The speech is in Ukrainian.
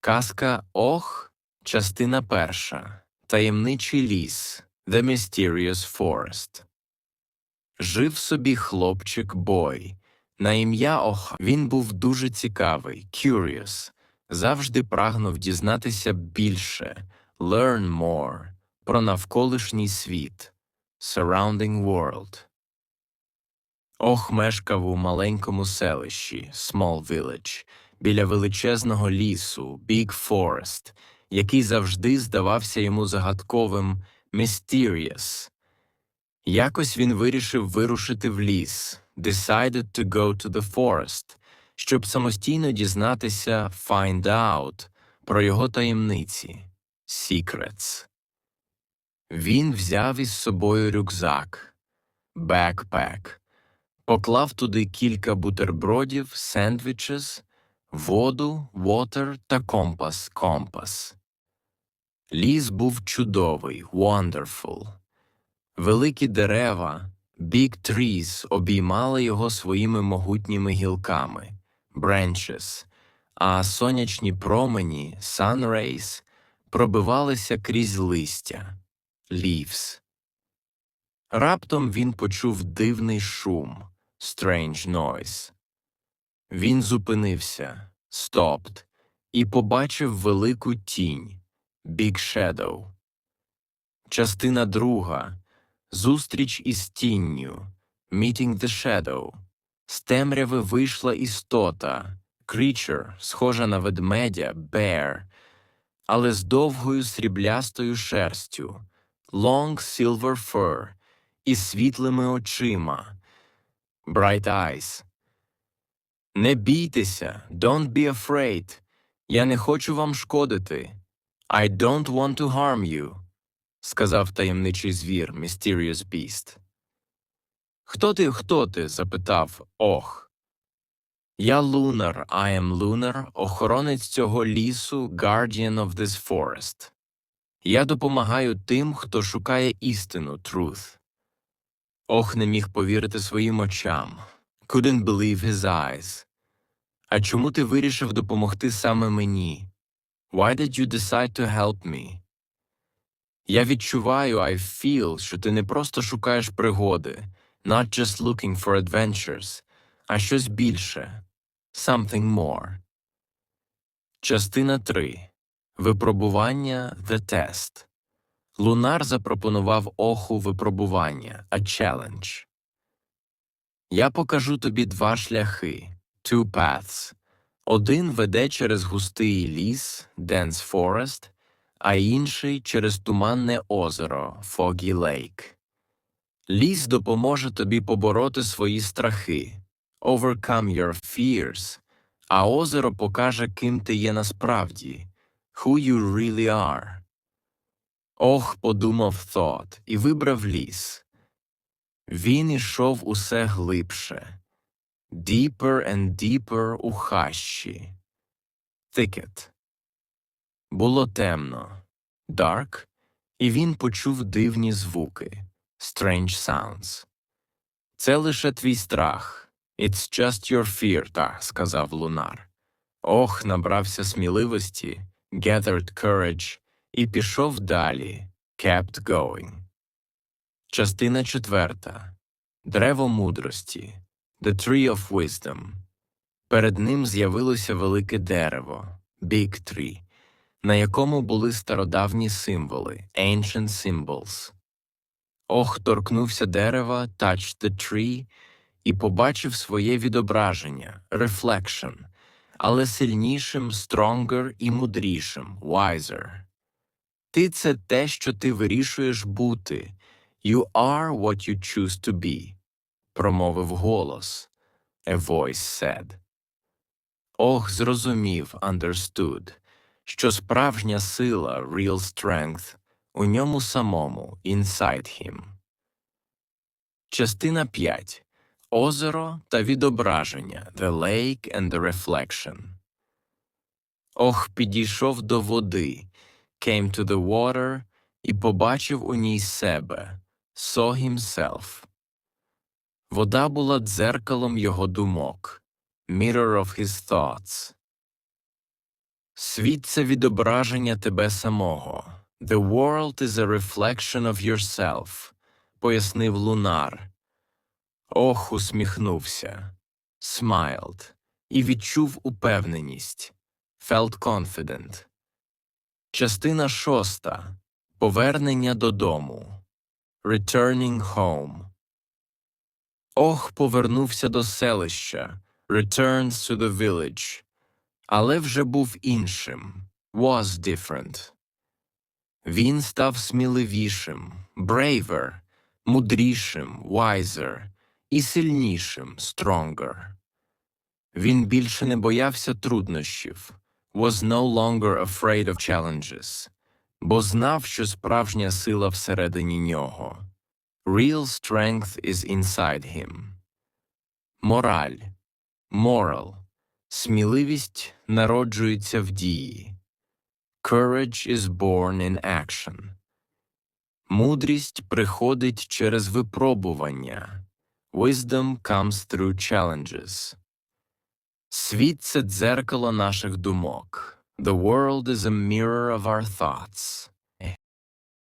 Казка Ох, частина перша. Таємничий ліс. The Mysterious Forest. Жив собі хлопчик Бой. На ім'я Ох він був дуже цікавий, curious, завжди прагнув дізнатися більше, learn more, про навколишній світ, surrounding world. Ох мешкав у маленькому селищі, small village, біля величезного лісу, big forest, який завжди здавався йому загадковим, mysterious. Якось він вирішив вирушити в ліс, decided to go to the forest, щоб самостійно дізнатися, find out, про його таємниці, secrets. Він взяв із собою рюкзак, backpack, поклав туди кілька бутербродів, сендвічес, воду, water та компас, компас. Ліс був чудовий, wonderful. Великі дерева, big trees, обіймали його своїми могутніми гілками, branches, а сонячні промені, sun rays, пробивалися крізь листя, leaves. Раптом він почув дивний шум, strange noise. Він зупинився, stopped, і побачив велику тінь, big shadow. Частина друга. Зустріч із тінню, meeting the shadow. З темряви вийшла істота, creature, схожа на ведмедя, bear, але з довгою сріблястою шерстю, long silver fur, і світлими очима, bright eyes. Не бійтеся, don't be afraid. Я не хочу вам шкодити. I don't want to harm you сказав таємничий звір, Mysterious Beast. Хто ти, хто ти? запитав Ох. Я Лунар, I am Lunar, охоронець цього лісу, Guardian of this forest. Я допомагаю тим, хто шукає істину, truth. Ох не міг повірити своїм очам. Couldn't believe his eyes. А чому ти вирішив допомогти саме мені? Why did you decide to help me? Я відчуваю, I feel, що ти не просто шукаєш пригоди, not just looking for adventures, а щось більше, something more. Частина 3. Випробування The Test. Лунар запропонував оху випробування, a challenge. Я покажу тобі два шляхи, two paths. Один веде через густий ліс, dense forest, а інший через туманне озеро Foggy Lake. Ліс допоможе тобі побороти свої страхи, overcome your fears, а озеро покаже, ким ти є насправді, who you really are. Ох, подумав Thought і вибрав ліс. Він ішов усе глибше, deeper and deeper у хащі. Thicket. Було темно, dark, і він почув дивні звуки strange sounds. Це лише твій страх. It's just your fear, так, сказав Лунар. Ох, набрався сміливості, gathered courage, і пішов далі, kept going. Частина четверта. Древо мудрості. The Tree of Wisdom. Перед ним з'явилося велике дерево, Big Tree на якому були стародавні символи ancient symbols. Ох торкнувся дерева, touched the tree, і побачив своє відображення reflection, але сильнішим, stronger і мудрішим wiser. Ти це те, що ти вирішуєш бути. You are what you choose to be, промовив голос. A voice said. Ох, зрозумів, understood що справжня сила real strength у ньому самому inside him. Частина 5. Озеро та відображення The Lake and the Reflection. Ох, підійшов до води, came to the water і побачив у ній себе, saw himself. Вода була дзеркалом його думок, mirror of his thoughts. Світ це відображення тебе самого. The world is a reflection of yourself, пояснив Лунар. Ох, усміхнувся. Smiled. І відчув упевненість. Felt confident. Частина шоста. Повернення додому. Returning home. Ох, повернувся до селища. Returns to the village. Але вже був іншим. Was different. Він став сміливішим, braver, мудрішим, wiser і сильнішим, stronger. Він більше не боявся труднощів, was no longer afraid of challenges, бо знав, що справжня сила всередині нього. Real strength is inside him. Мораль, moral, сміливість народжується в дії. Courage is born in action. Мудрість приходить через випробування. Wisdom comes through challenges. Світ – це дзеркало наших думок. The world is a mirror of our thoughts.